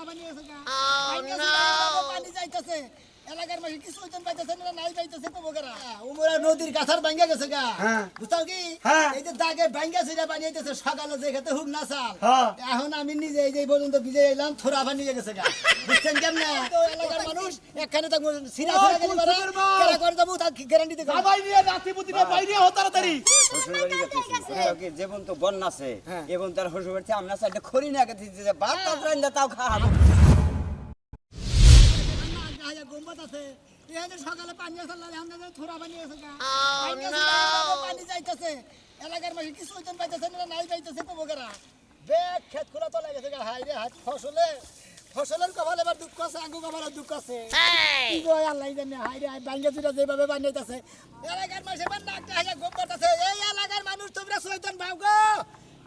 থোড়া বানিয়েছে পানি যাইতেছে। এলাকার মাঝে কিছু ওইজন পাইতেছে না নাই পাইতেছে তো বগেরা উমরা নদীর কাছার ভাঙ্গা গেছে গা। হ্যাঁ। বুঝতাও কি? হ্যাঁ। এই যে দাগে ভাঙ্গা ছিড়া বানিয়েছে সকালে যে খেতে হুক না চাল। হ্যাঁ। এখন আমি নিজে এই যে পর্যন্ত এলাম থোড়া গেছে গা। বুঝছেন কেমনে? এলাকার মানুষ এখানে তো সিরা সিরা গেলি করে যাব তার গ্যারান্টি দেখো সবাই নিয়ে নাতি পুতি নিয়ে বাইরে হো তাড়াতাড়ি শ্বশুরবাড়ি গেতেছি কোথাও কি যেমন তো বন্যা আছে এবং তার শ্বশুরবাড়িতে আমরা সাইডে খড়ি না গেতেছি যে ভাত টাত রান্না তাও খাওয়াবো গম্বত আছে এখানে সকালে পানি আসলে থোড়া গা পানি যাইতেছে এলাকার মাঝে কিছু পাইতেছে না নাই পাইতেছে তো বগেরা বেগ ক্ষেত খোলা তো লাগেছে গা হাই রে হাই ফসলে ফসলের কপাল এবার দুঃখ আছে আঙ্গু কপালের দুঃখ আছে। কি গো আল্লাহ জানে হাই রে হাই বাঙ্গে জুড়ে যেভাবে বানিয়েছে এলাকার মাঝে এবার নাকটা হাইয়া গম্বত আছে এই এলাকার মানুষ তোমরা সৈতন ভাব গো।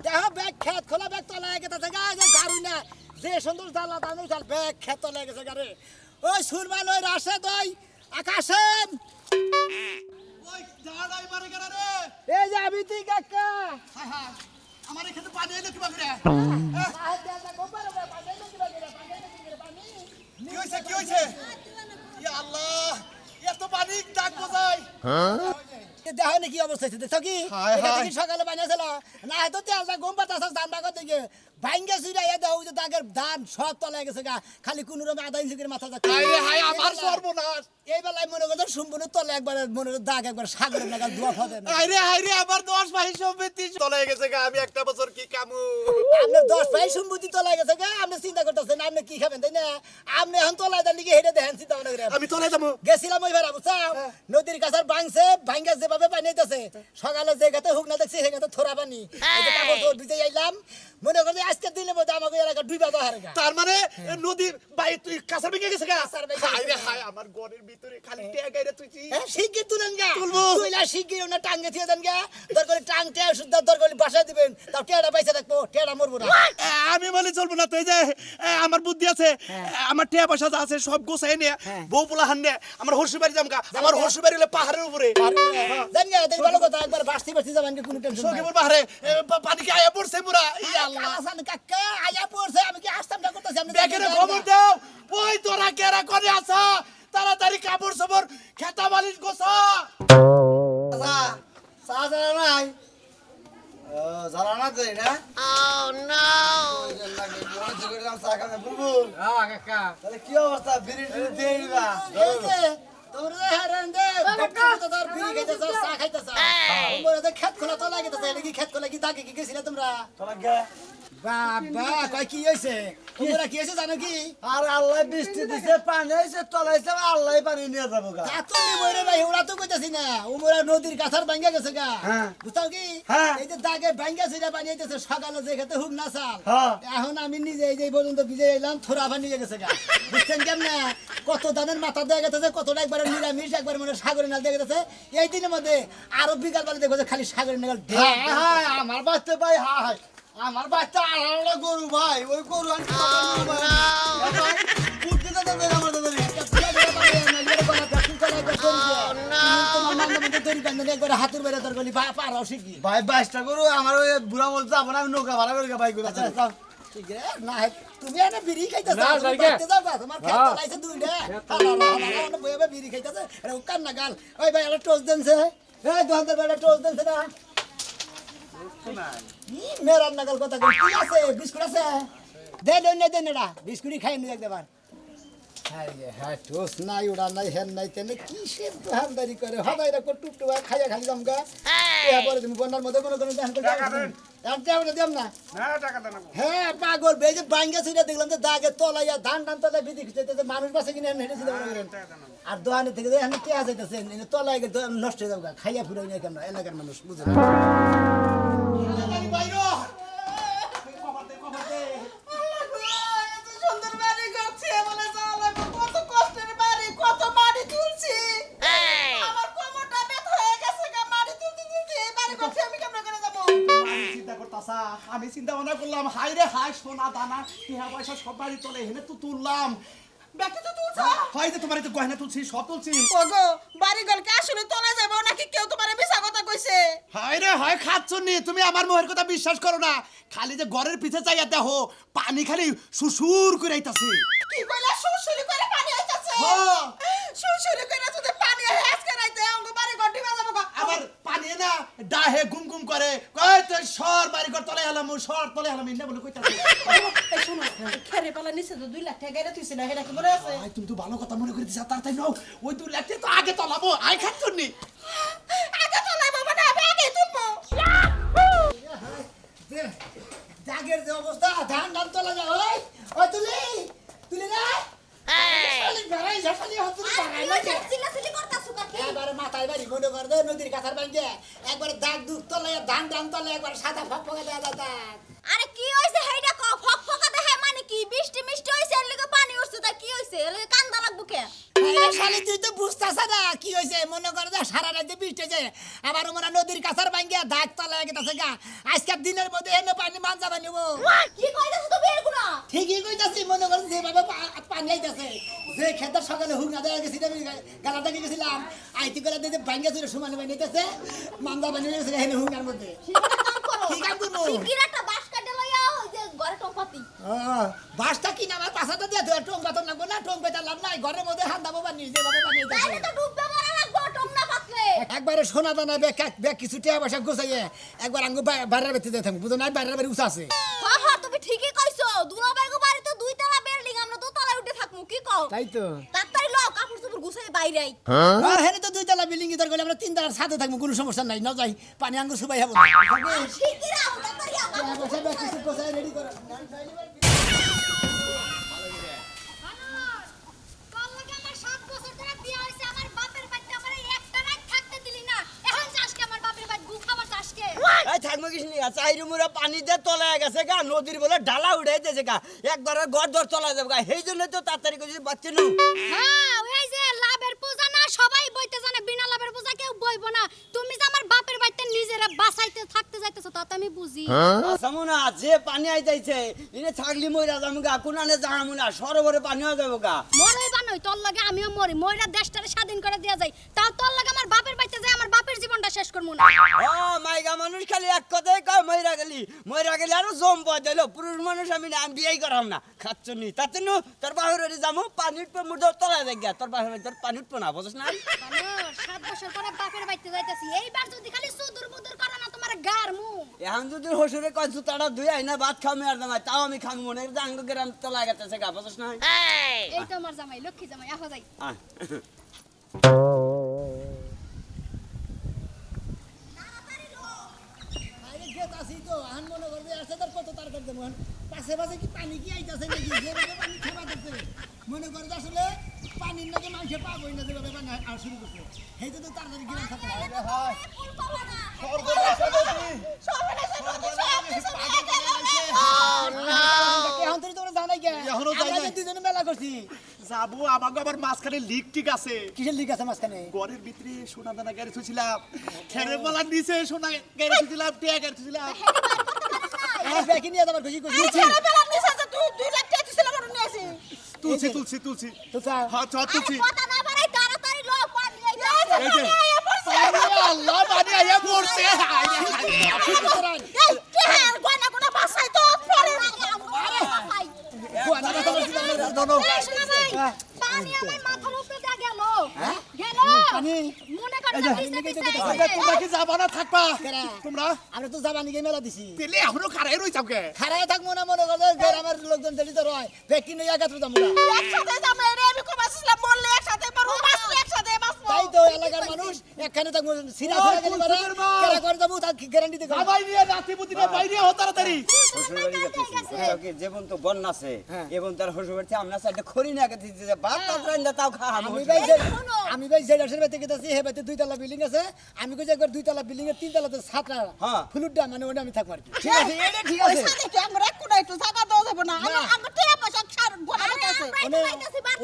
দেহ ব্যাগ খেত খোলা ব্যাগ তলা গেছে গা যে গাড়ি না। যে সুন্দর জ্বালা দানু চাল ব্যাগ খেত তলা গেছে গাড়ি ওই সুরমান ওই রাশে দই আকাশেন ওই জানাই মারে গেল রে। এই যে আমি তুই কাকা। হায় হায়। আমার এখানে পানি এলো কি কি আল্লাহ এত পানি ডাক বোঝাই দেখো নি কি অবস্থা দেখছ কি? হায় হায়। সকালে বানিয়েছিল। না তো তেল গম পাতা ধান বাগর দিকে ভাঙ্গে চুরা এ দাও যে দাগের ধান সব তলায় গেছে গা। খালি কোন রকম আধা মাথা যাচ্ছে হায় হায় আমার সর্বনাশ। এই বেলায় মনে সম্পূর্ণ তলে একবার মনে দাগ একবার সাগরের লাগা দোয়া ফদে হায় আমার দশ ভাই সম্পত্তি চলে গেছে গা আমি একটা বছর কি কামু? আপনার দশ ভাই সম্পত্তি তলায় গেছে গা আপনি চিন্তা করতেছেন আপনি কি খাবেন তাই না? আপনি এখন তলায় দেন হেঁটে দেখেন চিন্তা করে আমি চলে যাব। গেছিলাম ওই ভাড়া বুঝছাও? নদীর কাছার ভাঙছে ভাঙ্গা যেভাবে বানিয়েছে সকালে যে গাতে হুক না দেখছি সে গাতে থোড়া পানি কাপড় ভিজে আইলাম মনে করি আজকের দিলে মধ্যে তার মানে নদী বাই তুই কাঁচা ভেঙে গেছে গা? কাঁচার রে গেছে। আমার ঘরের ভিতরে খালি হ্যাঁ। শিগগির তুলেন গা। তুলবো। তুইলা শিগগির ওনা টাঙ্গে দিয়ে দেন গা। দরকারি টাং টে শুদ্ধ দরকারি বাসায় দিবেন। তাও টেড়া পয়সা রাখব টেড়া মরবো না। আমি বলে চলবো না তুই যে আমার বুদ্ধি আছে। আমার টিয়া পয়সা যা আছে সব গোছাই নিয়ে হ্যাঁ। বউ পোলা হান নিয়ে আমার হর্ষি বাড়ি যামকা আমার হর্ষি বাড়ি হলে পাহাড়ের উপরে। দেন গা দেখ ভালো কথা একবার বাসতি বাসতি যাবেন কোনো টেনশন পাহাড়ে পানি কি আয়া পড়ছে পুরা। আল্লাহ কাকা আয়া পড়ছে। আমি কি আসতাম না করতেছি? আপনি দেখে রে জানেন খবর না। দাও। ওই তোরা কেরা করে আসা তাড়াতাড়ি কাপড় সবর খেতা বালিশ গোছা। চা চা জানা নাই? জানা না যাই না? তাহলে কি অবস্থা? বিড়ি টিড়ি দিয়ে দিবা। তোমরা হারান দে, ভক্তি তোর বিড়ি খাইতেছ, চা খাইতেছ। তোমরা খেত খোলা তো লাগিতেছ, এটা কি খেত খোলা কি দাগে কি গেছিলে তোমরা? তোরা গে বাবা, কয় কি? তোমরা কি জানো কি? আর আল্লাহ বৃষ্টি দিছে পানি হয়েছে তলাইছে আল্লাহ পানি নিয়ে যাব গা তা তো ভাই, ওরা তো কইতাছি না। উমরা নদীর কাছার ভাঙ্গা গেছে গা। হ্যাঁ। বুঝতাও কি? হ্যাঁ। এই যে দাগে ভাঙ্গা ছিঁড়া বানিয়েছে, সকালে যে খেতে হুক না চাল। হ্যাঁ। এখন আমি নিজে এই যে পর্যন্ত ভিজে এলাম থোড়া ভাঙিয়ে নিয়ে গেছে গা বুঝছেন কেমনে কত দানের মাথা দেওয়া গেছে কতটা একবারে নিরামিষ একবার মনে সাগরে নাল দেওয়া গেছে এই দিনের মধ্যে আরও বিকাল বেলা দেখব যে খালি সাগরে হ্যাঁ আমার বাচ্চা ভাই হাই আমার বাচ্চা আলাদা গরু ভাই ওই গরু আমি হাতুর বেড়ে তোর গলি পারাও শিখি। ভাই বাইশটা গরু আমার ওই বুড়া বলতে না আমি নৌকা ভাড়া করে ভাই আচ্ছা, ঠিক না তুমি এনে বিড়ি খাইতেছ তোমার খেত হ্যাঁ। লাইছে দুইটা। আলা, আলা, বইয়ে বিড়ি খাইতেছে। এটা কান না গাল ওই ভাই একটা টোস্ট দেনছে। এই দোকানদার ভাই একটা দেনছে না। কি মেরার নাগাল কথা কই কি আছে? বিস্কুট আছে? দে দে নে দে নেড়া বিস্কুটই খাই নি একবার হ্যাঁ রে, হ্যাঁ টোস্ট নাই ওড়া নাই হেন নাই তেনে কি সে দোকানদারি করে? হদাই রাখো টুকটুকা খাইয়া খালি জমগা এরপরে তুমি বন্যার মধ্যে কোনো কোনো দেন। করে একটা দিম না। হ্যাঁ পাগল যে বাঙ্গা দেখলাম যে দাগে তলাইয়া ধান টান তলায় বিধি খুঁজতে মানুষ বাসে কিনে আর দোকানে থেকে এখানে কে যাইতেছে তলায় নষ্ট হয়ে যাবে খাইয়া ফুরাই না কেন এলাকার মানুষ বুঝে আমি চিন্তা ভাবনা করলাম হাই রে হাই সোনা দানা টিহা পয়সা সব বাড়ি তোলে হেনে তো তুললাম। ব্যাগটা তো তুলছো। হয়? যে তোমার এই গয়না তুলছি সব তুলছি ওগো বাড়ি গলকে আসলে তোলা যাব নাকি কেউ তোমার মিছা কথা কইছে? রে তুমি আমার মোহের কথা বিশ্বাস করো না। খালি যে ঘরের পিছে চাইয়া দেখো পানি খালি সুসুর করে আইতাছে। কি কইলা? সুরসুরি করে পানি আইতাছে? হ্যাঁ। সুরসুরি করে যদি পানি হেস করাইতে অঙ্গ বাড়ি গড্ডি বাজাবো গো। আবার পানি না ডাহে গুম গুম করে। কয় তুই সর বাড়ি ঘর তলে হেলাম সর তলে হেলাম ইন্না বলে কইতাছে। এই শোনো খেরে পালা নিচে তো দুই লাখ টাকা গেলে তুই না হেরা কি মনে আছে? আয় তুমি তো ভালো কথা মনে করে দিছা তাড়াতাড়ি নাও। ওই দু লাখ তো আগে তলাবো আয় খাচ্ছ নি আগে তো তুলবো। জাগের যে অবস্থা ধান ধান তোলা ওই ওই তুলি তুলি না শালি বেড়াই যা শালি হাত তুলি বাড়াই না যে। চিল্লাচিল্লি করতাছো কাকি একবারে মাথায় বাড়ি মনে কর দে নদীর কাছার ভাঙ্গে একবারে দাগ দুধ তলে ধান ধান তলে একবার সাদা ফক ফকে দেওয়া আরে কি হইছে হেইডা ক? ফক ফকা মানে কি? বৃষ্টি মিষ্টি হইছে এর লিগে পানি উঠছে তা কি হইছে? এর লিগে কান্দা লাগবো কে? শালি তুই তো বুঝতাছ না কি হয়েছে মনে কর যে সারা রাজ্যে বৃষ্টি হয়েছে আবার আমরা নদীর কাছার ভাঙ্গে দাগ তলে গেছে গা। আজকের দিনের মধ্যে এনে পানি মান যাবা নিব কি কইতাছো তুমি এরগুনা ঠিকই কইতাছি মনে করেন যেভাবে পানি আইতাছে যে খেতে সকালে দেওয়া গেছি আমি গালা থেকে গেছিলাম। আইতি ভাঙ্গে সমানে মান্দা বানিয়ে গেছে হেনে হুকার মধ্যে। শিগগির কাম করো? কি কাম করব? একটা বাঁশ কাটে লইয়া ঘরে টপাতি বাসটা কি আমার পাশাটা দিয়ে দেওয়া টং পাতন লাগবো না? টং পেতার লাভ নাই ঘরের মধ্যে হাত দাবো বানিয়ে যেভাবে বানিয়ে তাইলে তো ডুববে মরা লাগবো টং না পাতলে। একবারে সোনা দানা ব্যাগ ব্যাগ কিছু টিয়া পয়সা গোছাইয়ে একবার আঙ্গু বাইরের দিয়ে থাকব। বুঝো না বাইরের বাড়ি উঁচা আছে। হ্যাঁ হ্যাঁ তুমি ঠিকই কইছো দুলাবাইগো বাড়ি তো দুই তলা বিল্ডিং আমরা তো তলায় উঠে থাকমু কি কও তাই তো। তাড়াতাড়ি লও কাপড় চোপড় গুছাই বাইরে আই আর হেনে তো দুই তলা বিল্ডিং ইদার করলে আমরা তিন তলার সাথে থাকব কোনো সমস্যা নাই না যাই পানি আঙ্গুর সুবাই হব। শিগগির আও তাড়াতাড়ি আও টিয়া কিছু রেডি করো তোর লগে আমার সাত বছর ধরে বিয়ে হইছে আমার বাপের বাড়িতে আমার এই একটা রাত থাকতে দিলি না এখন যাসকে আমার বাপের বাড়ি গু খাবার যাসকে এই কিছু নেই চাইরু পানিতে তলায় গেছে গা, নদীর বলে ডালা উড়ে দিয়েছে গা। একবার ঘর ধর তলা যাবে গা। সেই জন্য তো তাড়াতাড়ি করে বাচ্চা নু। হ্যাঁ ওই যে লাভের পূজা না, সবাই বইতে জানে, বিনা লাভের পূজা কেউ বইব না। নিজেরা বাসাইতে থাকতে যাইতেছো তা তো আমি বুঝি। সামুনা যে পানি আইতাইছে ইনে থাকলি মইরা যাব গা কোনানে যাব সরোবরে পানি হয়ে যাব গা। মরই বানই তোর লাগে আমিও মরি। মইরা দেশটারে স্বাধীন করে দেয়া যায় তাও তোর লাগে আমার বাপের বাড়িতে যাই আমার বাপের জীবনটা শেষ করব না। ও মাইগা মানুষ খালি এক কথাই কয় মইরা গেলি। মইরা গেলি আরও জম পাওয়া দিল পুরুষ মানুষ আমি না আমি বিয়েই করাম না। খাচ্ছ নি। তাতে নু তোর বাহুরে যাব পানি উঠবে মুঠ তলায় দেখ তোর বাহুরে তোর পানি উঠবো না বুঝছ না? সাত বছর পরে বাপের বাড়িতে যাইতেছি। এইবার যদি খালি সুদূর বুদুর করো না তোমার গার মু এখন যদি হসুরে কয় জুতাটা ধুই আই না ভাত খামে আর দামাই তাও আমি খামো মনে করি আঙ্গ গ্রাম তলায় গেছে গা বুঝছ না? এই! তো আমার জামাই লক্ষ্মী জামাই আহ যাই। তো মনে পাশে পাশে কি পানি কি আইতাছে নাকি? যেভাবে পানি খেবা দিচ্ছে মনে করে আসলে পানির নাকি মানুষে পাবোই না যেভাবে পানি আর শুরু করছে। সেইটা তো তাড়াতাড়ি গিলাম থাকে যাব আমাকে আবার লিক টিক আছে কিসের লিগ আছে মাঝখানে ঘরের ভিতরে সোনা দানা গাড়ি থুছিলাম খেরের মালার নিচে সোনা গাড়ি থুছিলাম টিয়া গাড়ি থুছিলাম ব্যাকি নিয়ে যাবার খুশি খুশি তুলছি তুলছি তুলছি কথা না বাড়াই তাড়াতাড়ি লো পানি এই যে আরে আল্লাহ পানি আইয়া পড়ছে ঠিক আছে রান এই কে আর গয়না কোনা বাসাই তো? মনে কর যাবা আমরা তো গিয়ে মেলা দিছি তেলে মনে করো গ্রামের লোকজন জড়িত রয় ব্যাকি নিয়ে একাত্র যাব যাবে একসাথে মরু বাসলে একসাথে তো এলাকার মানুষ একখানে থাকব সিরা সিরা গেলে মারা কেরা করে যাব তার গ্যারান্টি সবাই নিয়ে নিয়ে বাইরে তাড়াতাড়ি যেমন তো বন্যা আছে এবং তার আমরা খড়ি না যে তাও খাওয়া আমি ভাই আমি ভাই গেছি হে দুই তলা বিল্ডিং আছে। আমি কই যে একবার দুই তলা বিল্ডিং এর তিন তলাতে সাতটা হ্যাঁ। ফ্লুটটা মানে ওটা আমি থাকব আর কি। ঠিক আছে এটা ঠিক আছে। আমরা একটু জায়গা যাবে না আমার পয়সা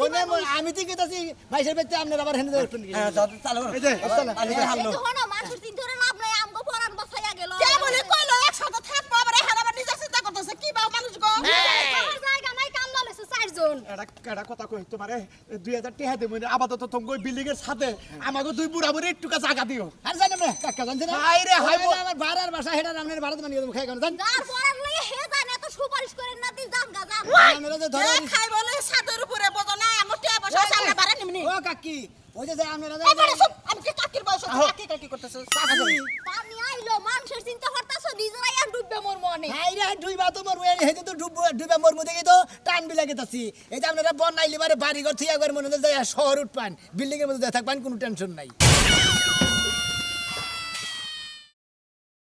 ওনে। আমি ঠিক গেছি ভাইসের বাড়িতে আপনার আবার হেনে হ্যাঁ যাও, চালু এই যে, চলো, পানিতে এই হারলো। যে হনো, মানুষের দিন ধরে লাভ নাই, আমগো পরান বাসাইয়া গেল। কে বলে কইলো একসাথে থাকব আবার এখানে আবার নিজে চিন্তা করতেছে কি বা মানুষ গো জায়গা নাই, কামলা লইছে চারজন। এটা এটা কথা কই তোমারে দুই হাজার টাকা দেবো আপাতত তোমাকে ওই বিল্ডিং এর সাথে আমাকে দুই বুড়া বুড়ি একটু জায়গা দিও আর জানো না কাকা জানছে না হাই রে, হাই বল। আমার ভাড়ার বাসা হেডা রামনের ভাড়া বানিয়ে দেবো খাই কেন জান খাই বলে ছাদের উপরে বোঝো না আমার টিয়া বসে আছে আমরা বাড়া নিমনি। ও কাকি ওই যে যে এই বাড়া সব আমি কি কাকির বয়স কাকি কাকি করতেছিস পানি আইলো মানুষের চিন্তা করতাছো নিজেরাই আর ডুববে মোর মনে হাই রে ডুইবা তো মরবো এই হেতু তো ডুব তো টান বিলাগে তাছি এই যে আপনারা বন্যাইলে বারে বাড়ি ঘর থেকে একবার মনে যায় শহর উঠপান বিল্ডিং এর মধ্যে যায় থাকবেন কোনো টেনশন নাই।